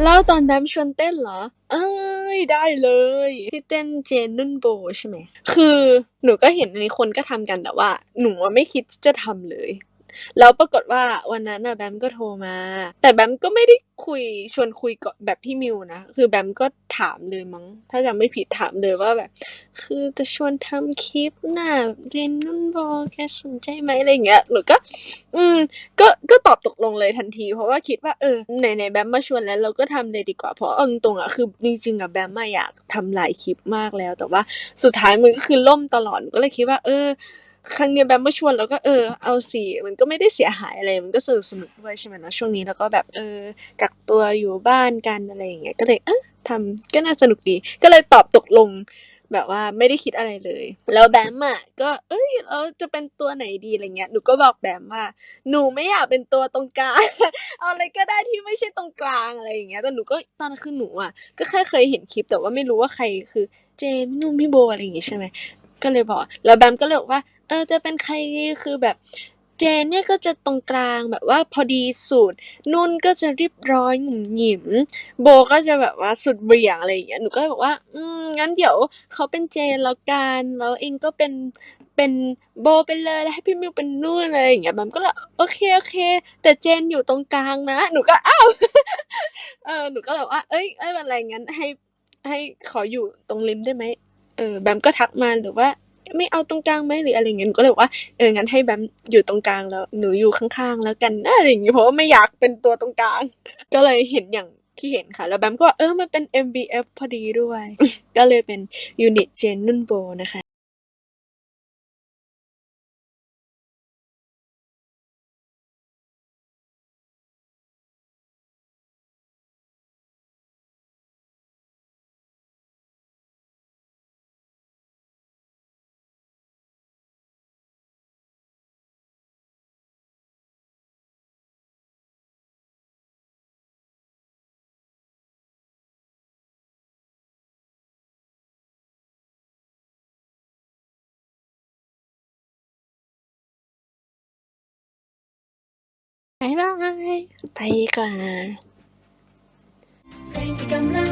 แล้วตอนแบมชวนเต้นเหรอ เอ้ยได้เลยที่เต้นเจนนุ่นโบใช่ไหม คือหนูก็เห็นในคนก็ทำกันแต่ว่า หนูอะไม่คิดจะทำเลย แล้วปรากฏว่าวันนั้นน่ะแบมก็โทรมา แต่แบมก็ไม่ได้คุยชวนคุยก่อนแบบพี่มิวนะ คือแบมก็ถามเลยมั้ง ถ้าจำไม่ผิดถามเลยว่าแบบ คือจะชวนทำคลิปน่ะเจนนุ่นโบแกสนใจไหมอะไรอย่างเงี้ยหนูก็ อืม ก็ก็ตอบตกลงเลยทันที เพราะว่าคิดว่าเออไหนไหนแบมมาชวนแล้วเราก็ทำเลยดีกว่าเพราะเอาตรงๆอะคือจริงๆอะแบมมาอยากทำหลายคลิปมากแล้ว แต่ว่าสุดท้ายมันก็คือล่มตลอดหนูก็เลยคิดว่า เออ ครั้งเนี้ยแบมมาชวนแล้วก็เออเอาสิมันก็ไม่ได้เสียหายอะไรมันก็สนุกสนุกด้วยใช่ไหมนะช่วงนี้แล้วก็แบบเออกักตัวอยู่บ้านกันอะไรอย่างเงี้ยก็เลยเออทำก็น่าสนุกดี ก็เลยตอบตกลงแบบว่าไม่ได้คิดอะไรเลย แล้วแบมอะก็เอ้ยเราจะเป็นตัวไหนดีอะไรเงี้ยหนูก็บอกแบมว่า หนูไม่อยากเป็นตัวตรงกลาง เอาอะไรก็ได้ที่ไม่ใช่ตรงกลางอะไรอย่างเงี้ยแต่หนูก็ตอนนั้นคือหนูอะก็แค่เคยเห็นคลิปแต่ว่าไม่รู้ว่าใครคือเจนพี่นุ่มพี่โบอะไรอย่างงี้ใช่ไหมก็เลยบอก แล้วแบมก็เลยบอกว่า ออ จะเป็นใครดีคือแบบเจนเนี่ยก็จะตรงกลางแบบว่าพอดีสุด นุ่นก็จะเรียบร้อยหนุ่มหยิม โบก็จะแบบว่าสุดเบี่ยงอะไรอย่างเงี้ย หนูก็บอกว่า อืม งั้นเดี๋ยวเขาเป็นเจนแล้วกัน แล้วเองก็เป็น เป็นโบไปเลยแล้วให้พี่มิวเป็นนุ่นอะไรอย่างเงี้ยแบมก็เลยโอเคโอเค แต่เจนอยู่ตรงกลางนะ หนูก็อ้าว เออ หนูก็เลยบว่า เอ้ย เอ้ยไม่เป็นไรงั้นให้ ให้ขออยู่ตรงริมได้ไหมเออ แบมก็ทักมาหรือว่า ไม่เอาตรงกลางไหมหรืออะไรเงี้ยหนูก็เลยบอกว่าเอองั้นให้แบมอยู่ตรงกลางแล้วหนูอยู่ข้างๆ แล้วกันนะอะไรอย่างเงี้ยเพราะว่าไม่อยากเป็นตัวตรงกลาง ก็เลยเห็นอย่างที่เห็นค่ะ แล้วแบมก็เออมันเป็น MBF พอดีด้วย ก็เลยเป็นยูนิตเจนนุ่นโบนะคะ ไปดีกว่าเพลงที่กำลังร้องคิด